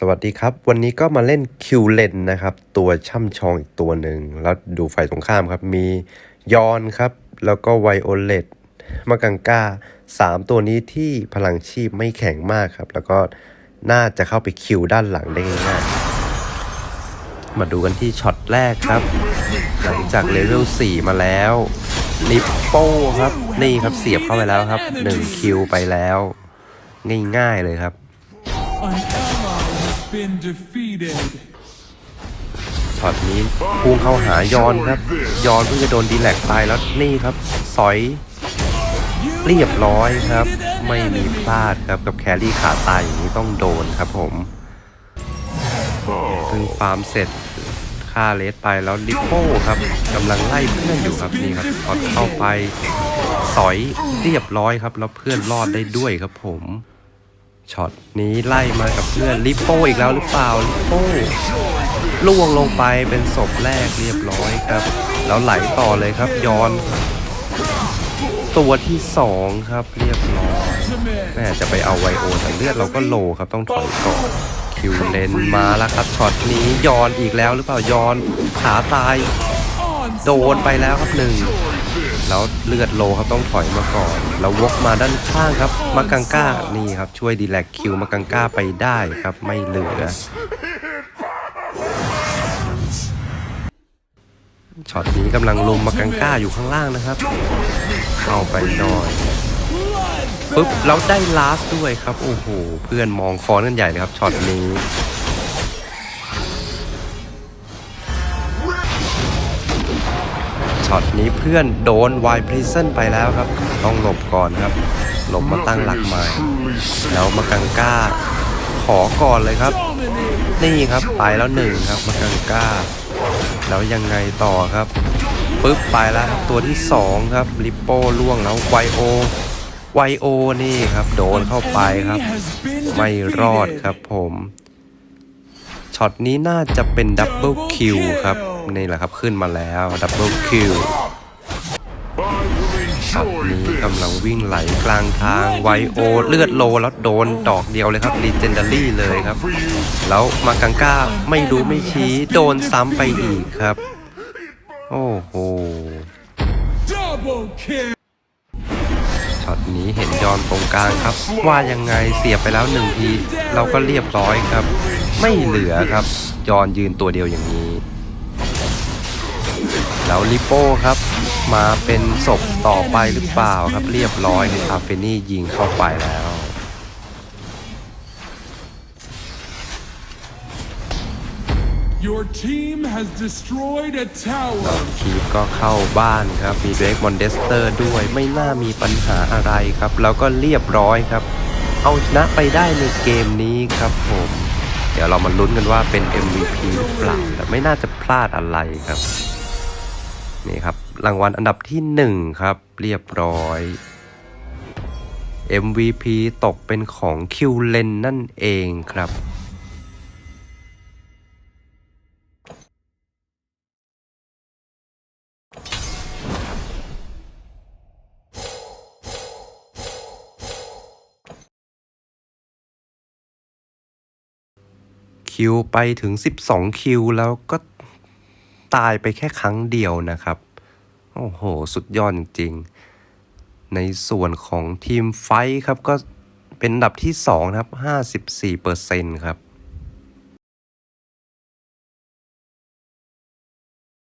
สวัสดีครับ วันนี้ก็มาเล่นคิวเลนนะครับ ตัวช่ำชองอีกตัวหนึ่ง แล้วดูฝ่ายตรงข้ามครับ มียอนครับ แล้วก็ไวโอเลตมากังก้าสามตัวนี้ที่พลังชีพไม่แข็งมากครับ แล้วก็น่าจะเข้าไปคิวด้านหลังได้ง่ายมาดูกันที่ช็อตแรกครับ หลังจากเลเวล 4 มาแล้วลิปโป้ครับ นี่ครับเสียบเข้าไปแล้วครับ 1 คิวไปแล้ว ง่ายๆเลยครับ ช็อตนี้พุ่งเข้าหายอนครับ ยอนเพิ่งจะโดนดีแลกไปแล้วนี่ครับ สอย เรียบร้อยครับ ไม่มีพลาดครับกับแครี่ขาตายอย่างนี้ต้องโดนครับผมเพิ่งฟาร์มเสร็จฆ่าเลสไปแล้วลิปโป้ครับกำลังไล่เพื่อนอยู่ครับนี่ครับช็อตเข้าไป สอยเรียบร้อยครับ แล้วเพื่อนรอดได้ด้วยครับผม ช็อตนี้ไล่มากับเพื่อนลิปโป้อีกแล้วหรือเปล่าลิปโป้ล่วงลงไปเป็นศพแรกเรียบร้อยครับ แล้วไหลต่อเลยครับย้อน ตัวที่สองครับเรียบร้อยแม่จะไปเอาไวโอแต่เลือดเราก็โลครับต้องถอยก่อนคิวเลนมาแล้วครับช็อตนี้ยอนอีกแล้วหรือเปล่ายอนขาตาย โดนไปแล้วครับหนึ่ง แล้วเลือดโลครับต้องถอยมาก่อน แล้ววกมาด้านข้างครับมากังก้านี่ครับช่วยดีแลกคิวมากังก้าไปได้ครับไม่เหลือช็อตนี้กำลังลุมมากังก้าอยู่ข้างล่างนะครับ เข้าไปหน่อยปึ๊บแล้วได้ลาสด้วยครับ โอ้โห เพื่อนมองฟอนกันใหญ่เลยครับช็อตนี้ ช็อตนี้เพื่อนโดนไวพรีเซนไปแล้วครับ ต้องหลบก่อนครับ หลบมาตั้งหลักใหม่ แล้วมากังก้า ขอก่อนเลยครับ นี่ครับไปแล้วหนึ่งครับมากังก้า แล้วยังไงต่อครับปึ๊บไปแล้วครับตัวที่สองครับลิปโป้ล่วงแล้วไวโอไวโอนี่ครับ โดนเข้าไปครับ ไม่รอดครับผมช็อตนี้น่าจะเป็นดับเบิลคิวครับ นี่แหละครับขึ้นมาแล้วดับเบิลคิวช็อตนี้กำลังวิ่งไหลกลางทางไวโอเลือดโลแล้วโดนดอกเดียวเลยครับรีเจนดารี่เลยครับ แล้วมากังก้าไม่รู้ไม่ชี้โดนซ้ำไปอีกครับ โอ้โห Double kill. ช็อตนี้เห็นยอนตรงกลางครับ ว่ายังไงเสียบไปแล้วหนึ่งที เราก็เรียบร้อยครับ ไม่เหลือครับ ยอนยืนตัวเดียวอย่างนี้ แล้วลิโป้ครับ มาเป็นศพต่อไปหรือเปล่าครับเรียบร้อยคาเฟนี่ยิงเข้าไปแล้ว Your team has destroyed a tower. คีฟก็เข้าบ้านครับ มีเดรกมอนเดสเตอร์ด้วยไม่น่ามีปัญหาอะไรครับ แล้วก็เรียบร้อยครับ เอาชนะไปได้ในเกมนี้ครับผม เดี๋ยวเรามาลุ้นกันว่าเป็น MVP หรือเปล่า แต่ไม่น่าจะพลาดอะไรครับ นี่ครับ รางวัลอันดับที่หนึ่งครับ เรียบร้อย MVP ตกเป็นของคิวเลนนั่นเองครับคิวไปถึง 12 คิวแล้วก็ ตายไปแค่ครั้งเดียวนะครับ โอ้โห สุดยอดจริงๆ ในส่วนของทีมไฟท์ครับก็เป็นอันดับที่ 2 นะครับ 54%ครับ